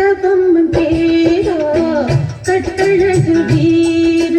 गंभीर कट्टण सुधीर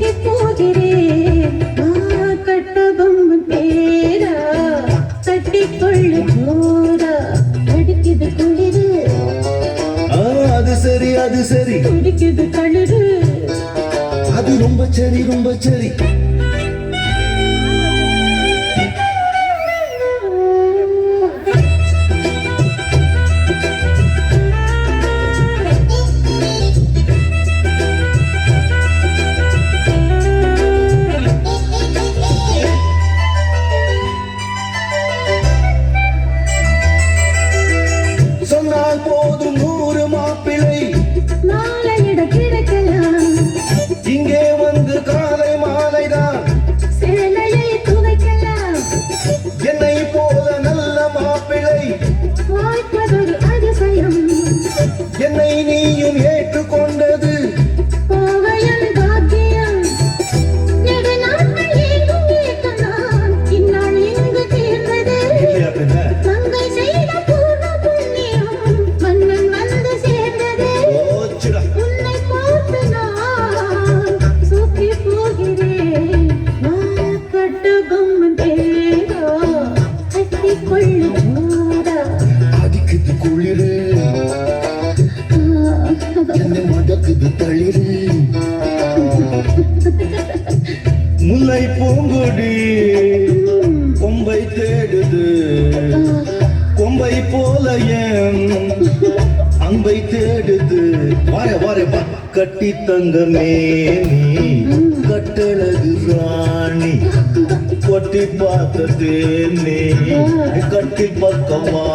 ஏங்கி போகிறேன். கட்டபொம்மன் பேரா தட்டிக்கொள்ள போரா அடிக்குது குளிரு. அது சரி அது சரி. குடிக்குது கழுறு அது ரொம்ப சரி ரொம்ப சரி. நீயும் ஏற்றுக்கொண்டது. தளிரு முல்லை பூங்கொடி கொம்பை தேடுது. கொம்பை போல என் அன்பை தேடுது. வார வார கட்டி தங்கமே நீ கட்டழகு ராணி கொட்டி பார்த்த தேனே பக்கமா